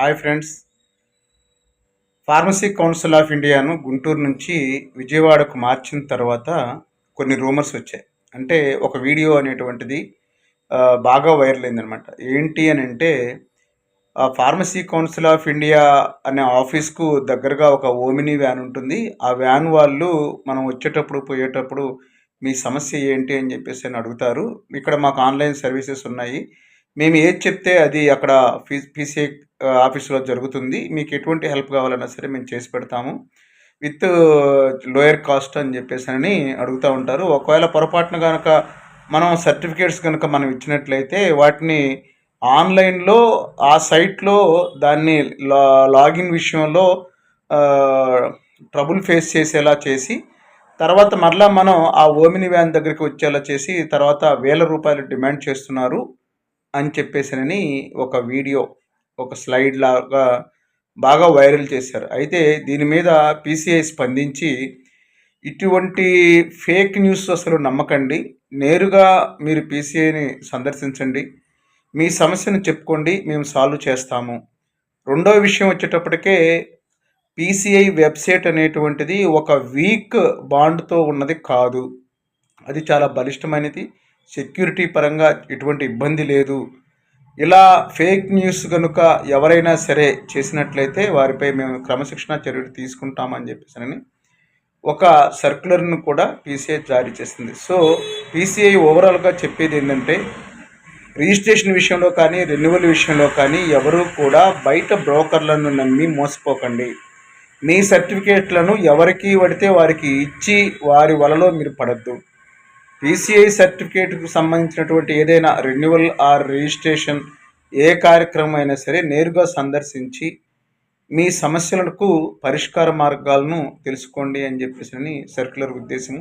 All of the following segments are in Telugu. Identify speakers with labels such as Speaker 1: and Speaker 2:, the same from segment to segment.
Speaker 1: Hi friends. Pharmacy council of ఇండియాను గుంటూరు నుంచి విజయవాడకు మార్చిన తర్వాత కొన్ని రూమర్స్ వచ్చాయి. అంటే ఒక వీడియో అనేటువంటిది బాగా వైరల్ అయిందనమాట ఏంటి అని అంటే ఫార్మసీ కౌన్సిల్ ఆఫ్ ఇండియా అనే ఆఫీస్కు దగ్గరగా ఒక ఓమినీ వ్యాన్ ఉంటుంది. ఆ వ్యాన్ వాళ్ళు మనం వచ్చేటప్పుడు పోయేటప్పుడు మీ సమస్య ఏంటి అని చెప్పేసి అని అడుగుతారు. ఇక్కడ మాకు ఆన్లైన్ సర్వీసెస్ ఉన్నాయి. మేము ఏది చెప్తే అది అక్కడ ఫీ పీసీఐ ఆఫీసులో జరుగుతుంది. మీకు ఎటువంటి హెల్ప్ కావాలన్నా సరే మేము చేసి పెడతాము. విత్ లోయర్ కాస్ట్ అని చెప్పేసి అని అడుగుతూ ఉంటారు. ఒకవేళ పొరపాటున కనుక మనం సర్టిఫికేట్స్ కనుక మనం ఇచ్చినట్లయితే వాటిని ఆన్లైన్లో ఆ సైట్లో దాన్ని లా లాగిన్ విషయంలో ట్రబుల్ ఫేస్ చేసేలా చేసి తర్వాత మరలా మనం ఆ ఓమిని వ్యాన్ దగ్గరికి వచ్చేలా చేసి తర్వాత వేల రూపాయలు డిమాండ్ చేస్తున్నారు. అని చెప్పేసినని ఒక వీడియో ఒక స్లైడ్ లాగా బాగా వైరల్ చేశారు. అయితే దీని మీద పీసీఐ స్పందించి ఇటువంటి ఫేక్ న్యూస్ అసలు నమ్మకండి. నేరుగా మీరు పీసీఐని సందర్శించండి. మీ సమస్యను చెప్పుకోండి. మేము సాల్వ్ చేస్తాము. రెండో విషయం వచ్చేటప్పటికే పీసీఐ వెబ్సైట్ అనేటువంటిది ఒక వీక్ బాండ్తో ఉన్నది కాదు. అది చాలా బలిష్టమైనది. సెక్యూరిటీ పరంగా ఎటువంటి ఇబ్బంది లేదు. ఇలా ఫేక్ న్యూస్ కనుక ఎవరైనా సరే చేసినట్లయితే వారిపై మేము క్రమశిక్షణ చర్యలు తీసుకుంటామని చెప్పేసి ఒక సర్క్యులర్ను కూడా పీసీఐ జారీ చేసింది. సో పీసీఐ ఓవరాల్గా చెప్పేది ఏంటంటే రిజిస్ట్రేషన్ విషయంలో కానీ రెన్యువల్ విషయంలో కానీ ఎవరు కూడా బయట బ్రోకర్లను నమ్మి మోసపోకండి. మీ సర్టిఫికేట్లను ఎవరికి పడితే వారికి ఇచ్చి వారి వలలో మీరు పడద్దు. పీసీఐ సర్టిఫికేట్కు సంబంధించినటువంటి ఏదైనా రెన్యువల్ ఆర్ రిజిస్ట్రేషన్ ఏ కార్యక్రమం అయినా సరే నేరుగా సందర్శించి మీ సమస్యలకు పరిష్కార మార్గాలను తెలుసుకోండి అని చెప్పేసి సర్క్యులర్ ఉద్దేశము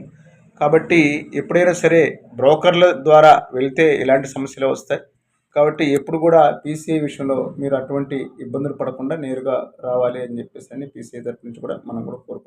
Speaker 1: కాబట్టి ఎప్పుడైనా సరే బ్రోకర్ల ద్వారా వెళ్తే ఇలాంటి సమస్యలు వస్తాయి. కాబట్టి ఎప్పుడు కూడా పీసీఐ విషయంలో మీరు అటువంటి ఇబ్బందులు పడకుండా నేరుగా రావాలి అని చెప్పేసి అని పీసీఐ తరపు నుంచి కూడా మనం కూడా కోరుకుంటాం